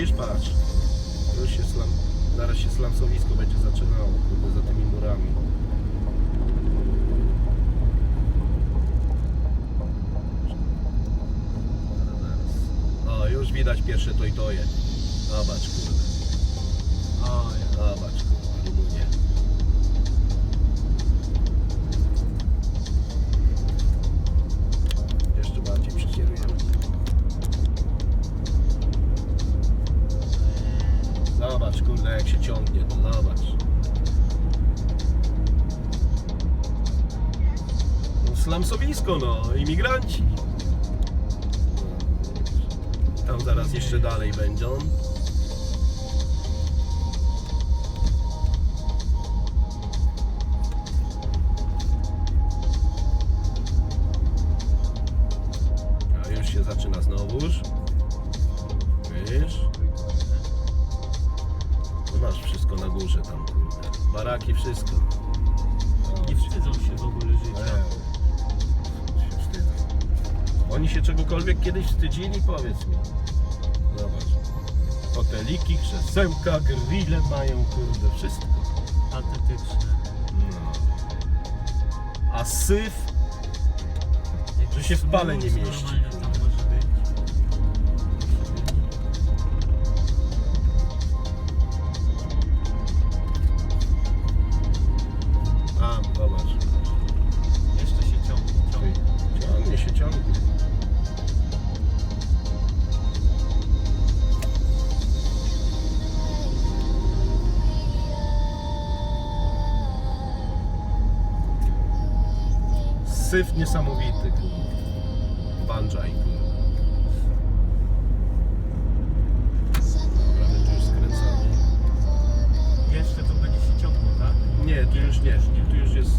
Widzisz, patrz. Już się slam, zaraz się slamsowisko będzie zaczynało, kurde, za tymi murami. O, już widać pierwsze to i toje. Zobacz, kurde, jak się ciągnie, to zobacz. No, Slamsowisko, no, imigranci. Tam zaraz jeszcze dalej będą. A już się zaczyna znowuż. Wiesz? Masz wszystko na górze tam, kurde. Baraki, wszystko. Nie wstydzą się w ogóle życia. Eee, się wstydzą. Oni się czegokolwiek kiedyś wstydzili? Powiedz mi. Zobacz. Hoteliki, krzesełka, grille mają, kurde, wszystko. Patetyczne. No. A syf, że się w pale nie mieści. Syf niesamowity. Dobra, my tu już skręcamy. Jeszcze to będzie się ciągło, tak? Nie, tu już nie. Tu już jest